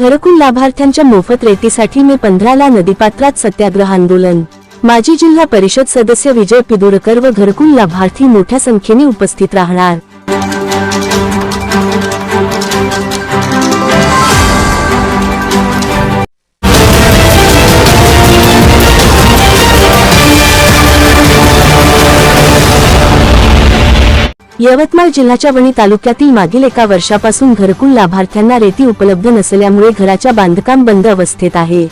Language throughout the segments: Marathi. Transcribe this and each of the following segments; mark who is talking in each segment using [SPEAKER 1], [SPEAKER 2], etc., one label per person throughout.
[SPEAKER 1] घरकुल लाभार्थ्यांच्या मोफत रेतीसाठी मे पंधराला नदीपात्रात सत्याग्रह आंदोलन. माजी जिल्हा परिषद सदस्य विजय पिदुरकर व घरकुल लाभार्थी मोठ्या संख्येने उपस्थित राहणार. यवतमाळ जिल्ह्याच्या वणी तालुक्यातील मागील एका वर्षापासून घरकुल लाभार्थ्यांना रेती उपलब्ध नसल्यामुळे घराच्या बांधकाम बंद अवस्थेत आहे.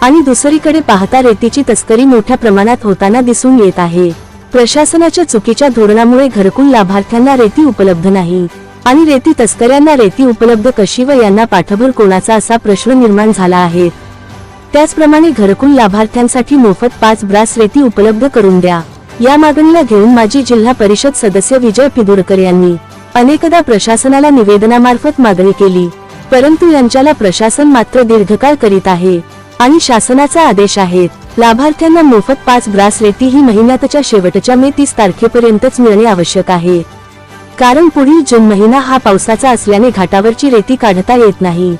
[SPEAKER 1] आणि दुसरीकडे पाहता रेतीची तस्करी मोठ्या प्रमाणात होताना दिसून येत आहे. प्रशासनाच्या चुकीच्या धोरणामुळे घरकुल लाभार्थ्यांना रेती उपलब्ध नाही. आणि रेती तस्कऱ्यांना रेती उपलब्ध कशी व यांना पाठबळ कोणाचा असा प्रश्न निर्माण झाला आहे. त्याचप्रमाणे घरकुल लाभार्थ्यांसाठी मोफत पाच ब्रास रेती उपलब्ध करून द्या. या मागणीला घेऊन माजी जिल्हा परिषद सदस्य विजय पिदुरकर यांनी अनेकदा प्रशासनाला निवेदनामार्फत मागणी केली परंतु यांच्याला प्रशासन मात्र दीर्घकाळ करीत आहे आणि शासनाचा आदेश आहे. लाभार्थ्यांना मोफत पाच ब्रासलेटी रेती ही महिन्यातच्या शेवटच्या मे तीस तारखेपर्यंतच मिळणे आवश्यक आहे. कारण पुढील जून महिना हा पावसाचा असल्याने घाटावरची रेती काढता येत नाही.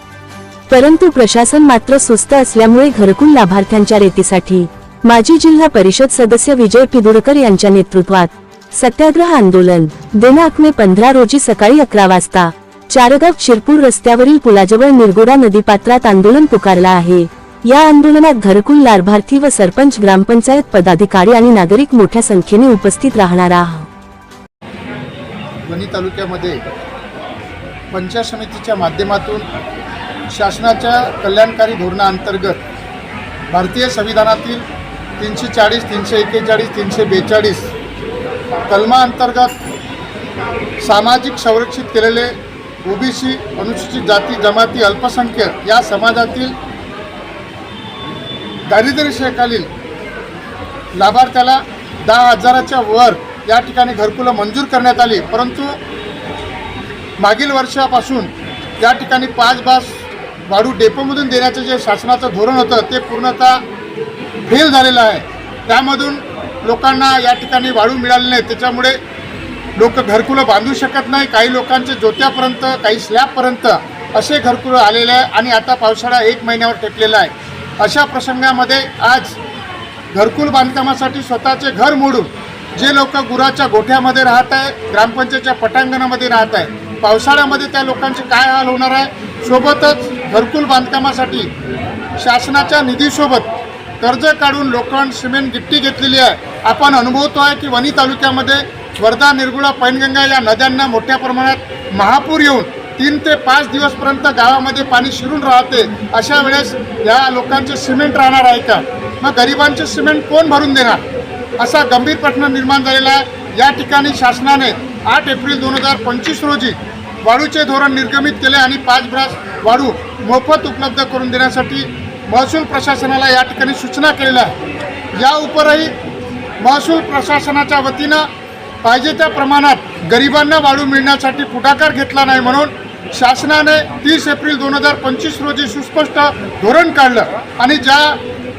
[SPEAKER 1] परंतु प्रशासन मात्र सुस्त असल्यामुळे घरकुल लाभार्थ्यांच्या रेतीसाठी माजी जिल्हा परिषद सदस्य विजय पिदुरकर यांच्या नेतृत्वात सत्याग्रह आंदोलन. दिनांक मे पंधरा रोजी सकाळी अकरा वाजता चारगाव शिरपूर रस्त्यावरील पुलाजवळ निरगुडा नदीपात्रात आंदोलन पुकारला आहे. या आंदोलनात घरकुल लाभार्थी व सरपंच ग्रामपंचायत पदाधिकारी आणि नागरिक मोठ्या संख्येने उपस्थित राहणार आहे
[SPEAKER 2] वणी तालुक्यामध्ये पंचायत समितीच्या माध्यमातून शासनाच्या कल्याणकारी धोरणाअंतर्गत भारतीय संविधानातील तीनशे चाळीस तीनशे एक्केचाळीस तीनशे बेचाळीस. कलमाअंतर्गत सामाजिक संरक्षित केलेले ओबीसी अनुसूचित जाती जमाती अल्पसंख्यक या समाजातील दारिद्र्यरेषेखालील लाभार्थ्याला दहा हजाराच्या वर या ठिकाणी घरकुलं मंजूर करण्यात आली. परंतु मागील वर्षापासून या ठिकाणी पाच बास वाढू डेपोमधून देण्याचं जे शासनाचं धोरण होतं ते पूर्णतः फेल झालेलं आहे. त्यामधून लोकांना या ठिकाणी वाळू मिळाली नाही त्याच्यामुळे लोक घरकुलं बांधू शकत नाही. काही लोकांचे जोत्यापर्यंत काही स्लॅबपर्यंत असे घरकुलं आलेले आहे आणि आता पावसाळा एक महिन्यावर टेकलेला आहे. अशा प्रसंगामध्ये आज घरकुल बांधकामासाठी स्वतःचे घर मोडून जे लोक गुराच्या गोठ्यामध्ये राहत आहे ग्रामपंचायतच्या पटांगणामध्ये राहत आहे पावसाळ्यामध्ये त्या लोकांचे काय हाल होणार आहे? सोबतच घरकुल बांधकामासाठी शासनाच्या निधीसोबत कर्ज काढून लोखंड सिमेंट गिट्टी घेतलेली आहे. आपण अनुभवतो आहे की वणी तालुक्यामध्ये वर्धा निर्गुळा पैनगंगा या नद्यांना मोठ्या प्रमाणात महापूर येऊन तीन ते पाच दिवसपर्यंत गावामध्ये पाणी शिरून राहते. अशा वेळेस या लोकांचे सिमेंट राहणार आहे का? मग गरिबांचे सिमेंट कोण भरून देणार? असा गंभीर प्रश्न निर्माण झालेला आहे. या ठिकाणी शासनाने आठ एप्रिल दोन हजार पंचवीस रोजी वाळूचे धोरण निर्गमित केले आणि पाच ब्रास वाळू मोफत उपलब्ध करून देण्यासाठी महसूल प्रशासनाला या ठिकाणी सूचना केलेल्या आहे या उपरही महसूल प्रशासनाच्या वतीनं पाहिजे त्या प्रमाणात गरिबांना वाळू मिळण्यासाठी पुढाकार घेतला नाही म्हणून शासनाने तीस एप्रिल दोन हजार पंचवीस रोजी सुस्पष्ट धोरण काढलं आणि ज्या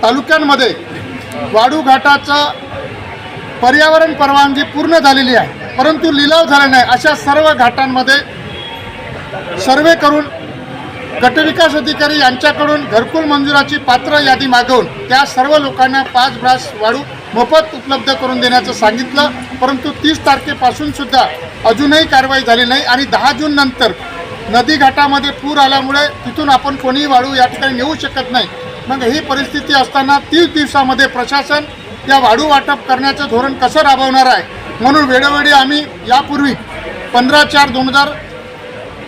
[SPEAKER 2] तालुक्यांमध्ये वाळू घाटाचं पर्यावरण परवानगी पूर्ण झालेली आहे परंतु लिलाव झाला नाही अशा सर्व घाटांमध्ये सर्वे करून गटविकास अधिकारी यांच्याकडून घरकुल मंजुराची पात्र यादी मागवून त्या सर्व लोकांना पाच ब्रास वाढू मोफत उपलब्ध करून देण्याचं सांगितलं. परंतु तीस तारखेपासून सुद्धा अजूनही कारवाई झाली नाही आणि दहा जून नंतर नदी घाटामध्ये पूर आल्यामुळे तिथून आपण कोणीही वाळू या ठिकाणी नेऊ शकत नाही. मग ही परिस्थिती असताना तीस दिवसामध्ये प्रशासन या वाढू वाटप करण्याचं धोरण कसं राबवणार आहे? म्हणून वेळोवेळी आम्ही यापूर्वी पंधरा चार दोन हजार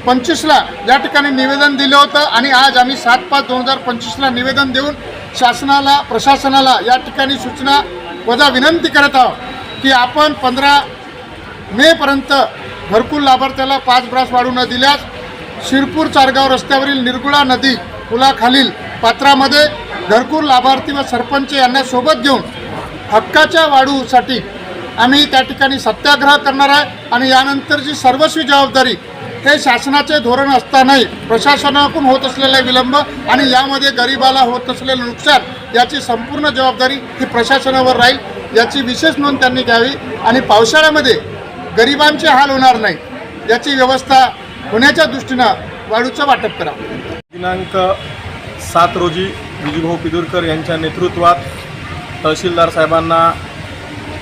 [SPEAKER 2] पंचवीसला या ठिकाणी निवेदन दिलं होतं आणि आज आम्ही सात पाच दोन हजार पंचवीसला निवेदन देऊन शासनाला प्रशासनाला या ठिकाणी सूचना वजा विनंती करत आहोत की आपण पंधरा मेपर्यंत घरकुल लाभार्थ्याला पाच ब्रास वाढू न दिल्यास शिरपूर चारगाव रस्त्यावरील निर्गुळा नदी पुलाखालील पात्रामध्ये घरकुल लाभार्थी व सरपंच यांना सोबत घेऊन हक्काच्या वाढूसाठी आम्ही त्या ठिकाणी सत्याग्रह करणार आहे आणि यानंतरची सर्वस्वी जबाबदारी हे शासनाचे धोरण असतानाही प्रशासनाकडून होत असलेला विलंब आणि यामध्ये गरिबाला होत असलेलं नुकसान याची संपूर्ण जबाबदारी ही प्रशासनावर राहील याची विशेष नोंद त्यांनी घ्यावी आणि पावसाळ्यामध्ये गरिबांचे हाल होणार नाही याची व्यवस्था होण्याच्या दृष्टीनं वाळूचं वाटप करावं.
[SPEAKER 3] दिनांक सात रोजी विजूभाऊ पिदुरकर यांच्या नेतृत्वात तहसीलदार साहेबांना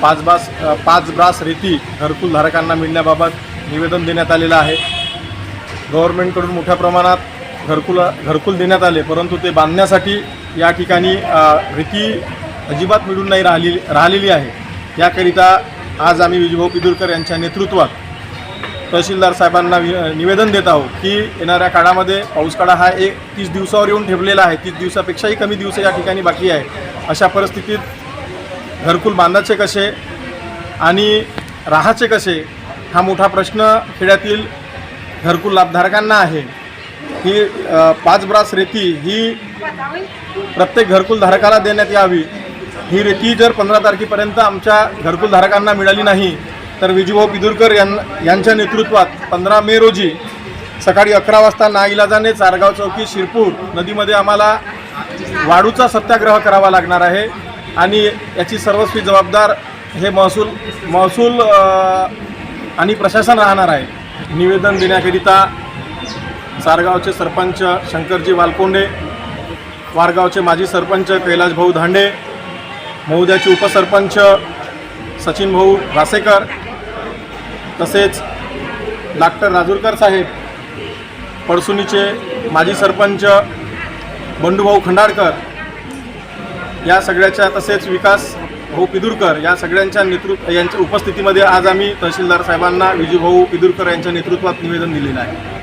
[SPEAKER 3] पाच बास पाच ब्रास रेती घरकुल धारकांना मिळण्याबाबत निवेदन देण्यात आलेलं आहे. गव्हर्नमेंटकडून मोठ्या प्रमाणात घरकुल घरकुल देण्यात आले परंतु ते बांधण्यासाठी या ठिकाणी रीती रेती अजिबात मिळून नाही राहिली राहिलेली आहे. याकरिता आज आम्ही विजूभाऊ पिदुरकर यांच्या नेतृत्वात तहसीलदार साहेबांना वि- निवेदन देत आहोत की येणाऱ्या काळामध्ये पाऊस काळा हा एक तीस दिवसावर येऊन ठेवलेला आहे तीस दिवसापेक्षाही कमी दिवस या ठिकाणी बाकी आहे. अशा परिस्थितीत घरकुल बांधायचे कसे आणि राहायचे कसे हा मोठा प्रश्न खेड्यातील घरकुल लाभधारकांना आहे. ही पाच ब्रास रेती ही प्रत्येक घरकुल धारकाला देण्यात यावी. ही रेती जर पंधरा तारखेपर्यंत आमच्या घरकुल धारकांना मिळाली नाही तर विजूभाऊ पिदुरकर यां यांच्या नेतृत्वात पंधरा मे रोजी सकाळी अकरा वाजता नाईलाजाने चारगाव चौकी शिरपूर नदीमध्ये आम्हाला वाढूचा सत्याग्रह करावा लागणार आहे आणि याची सर्वस्वी जबाबदार हे महसूल महसूल आणि प्रशासन राहणार आहे. निवेदन देण्याकरिता सारगावचे सरपंच शंकरजी वालकोंडे वारगावचे माजी सरपंच कैलासभाऊ धांडे महोदयाचे उपसरपंच सचिन भाऊ वासेकर तसेच डॉक्टर राजूरकर साहेब पडसुनीचे माजी सरपंच बंडूभाऊ खंडाळकर या सगळ्याच्या तसेच विकास भाऊ पिदुरकर या सगळ्यांच्या नेतृत्व यांच्या उपस्थितीमध्ये आज आम्ही तहसीलदार साहेबांना विजूभाऊ पिदुरकर यांच्या नेतृत्वात निवेदन दिलेलं आहे.